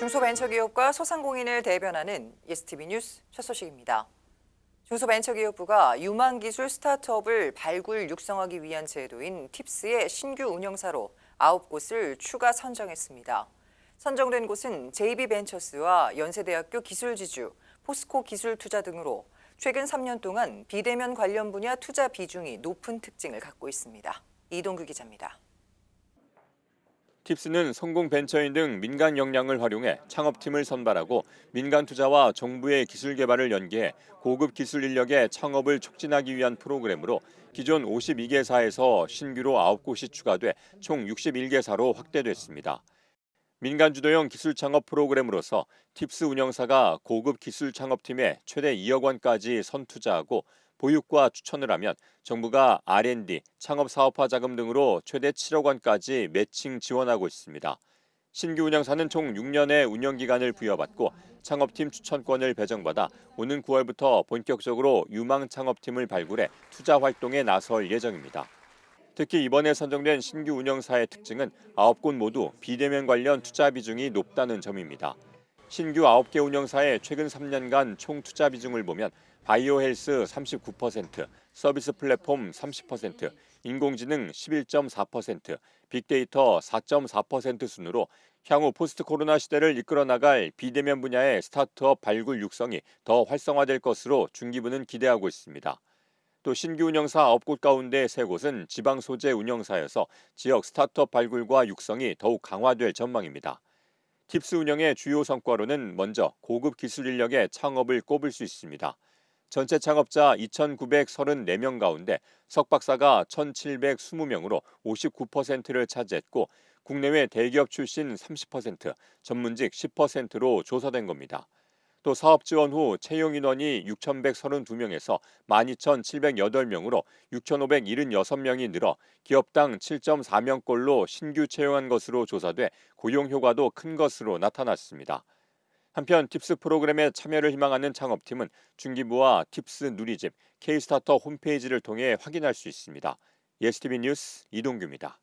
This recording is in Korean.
중소벤처기업과 소상공인을 대변하는 예스티비 뉴스 첫 소식입니다. 중소벤처기업부가 유망기술 스타트업을 발굴 육성하기 위한 제도인 팁스의 신규 운영사로 9곳을 추가 선정했습니다. 선정된 곳은 JB벤처스와 연세대학교 기술지주, 포스코 기술투자 등으로 최근 3년 동안 비대면 관련 분야 투자 비중이 높은 특징을 갖고 있습니다. 이동규 기자입니다. 팁스는 성공 벤처인 등 민간 역량을 활용해 창업팀을 선발하고 민간 투자와 정부의 기술 개발을 연계해 고급 기술 인력의 창업을 촉진하기 위한 프로그램으로 기존 52개사에서 신규로 9곳이 추가돼 총 61개사로 확대됐습니다. 민간 주도형 기술 창업 프로그램으로서 팁스 운영사가 고급 기술 창업팀에 최대 2억 원까지 선투자하고 보육과 추천을 하면 정부가 R&D, 창업 사업화 자금 등으로 최대 7억 원까지 매칭 지원하고 있습니다. 신규 운영사는 총 6년의 운영 기간을 부여받고 창업팀 추천권을 배정받아 오는 9월부터 본격적으로 유망 창업팀을 발굴해 투자 활동에 나설 예정입니다. 특히 이번에 선정된 신규 운영사의 특징은 9곳 모두 비대면 관련 투자 비중이 높다는 점입니다. 신규 9개 운영사의 최근 3년간 총 투자 비중을 보면 바이오 헬스 39%, 서비스 플랫폼 30%, 인공지능 11.4%, 빅데이터 4.4% 순으로 향후 포스트 코로나 시대를 이끌어 나갈 비대면 분야의 스타트업 발굴 육성이 더 활성화될 것으로 중기부는 기대하고 있습니다. 또 신규 운영사 9곳 가운데 3곳은 지방 소재 운영사여서 지역 스타트업 발굴과 육성이 더욱 강화될 전망입니다. 팁스 운영의 주요 성과로는 먼저 고급 기술 인력의 창업을 꼽을 수 있습니다. 전체 창업자 2,934명 가운데 석박사가 1,720명으로 59%를 차지했고 국내외 대기업 출신 30%, 전문직 10%로 조사된 겁니다. 또 사업 지원 후 채용 인원이 6,132명에서 12,708명으로 6,576명이 늘어 기업당 7.4명꼴로 신규 채용한 것으로 조사돼 고용 효과도 큰 것으로 나타났습니다. 한편 팁스 프로그램에 참여를 희망하는 창업팀은 중기부와 팁스 누리집, K스타터 홈페이지를 통해 확인할 수 있습니다. 예스티비 뉴스 이동규입니다.